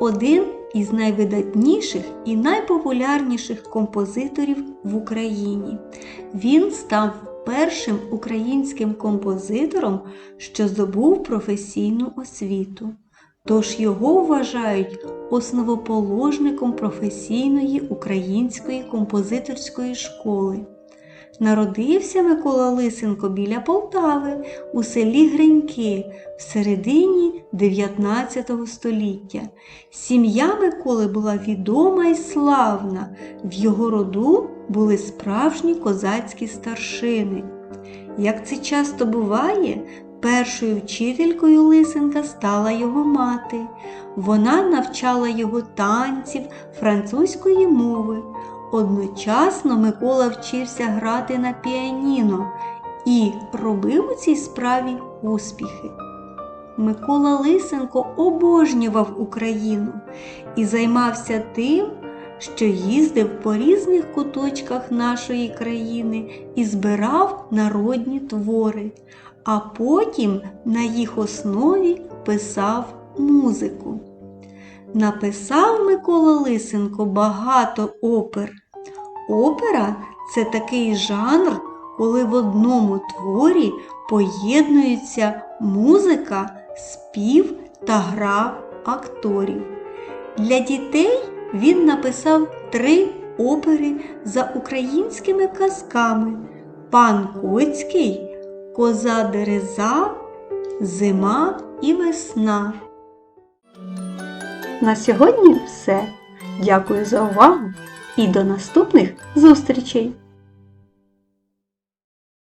один із найвидатніших і найпопулярніших композиторів в Україні. Він став першим українським композитором, що здобув професійну освіту. Тож його вважають основоположником професійної української композиторської школи. Народився Микола Лисенко біля Полтави у селі Гриньки в середині 19 століття. Сім'я Миколи була відома і славна. В його роду були справжні козацькі старшини. Як це часто буває, першою вчителькою Лисенка стала його мати. Вона навчала його танців, французької мови. Одночасно Микола вчився грати на піаніно і робив у цій справі успіхи. Микола Лисенко обожнював Україну і займався тим, що їздив по різних куточках нашої країни і збирав народні твори, а потім на їх основі писав музику. Написав Микола Лисенко багато опер. Опера це такий жанр, коли в одному творі поєднуються музика, спів та гра акторів. Для дітей він написав три опери за українськими казками Пан Коцький, Коза Дереза, Зима і весна. На сьогодні все. Дякую за увагу і до наступних зустрічей!